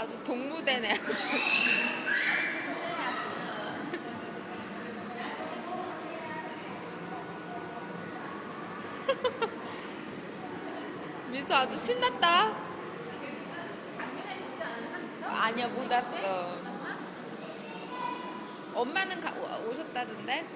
아주 동무대네 아주. 민수 아주 신났다. 아니야 못 왔어. 엄마는 가, 오- 오셨다던데?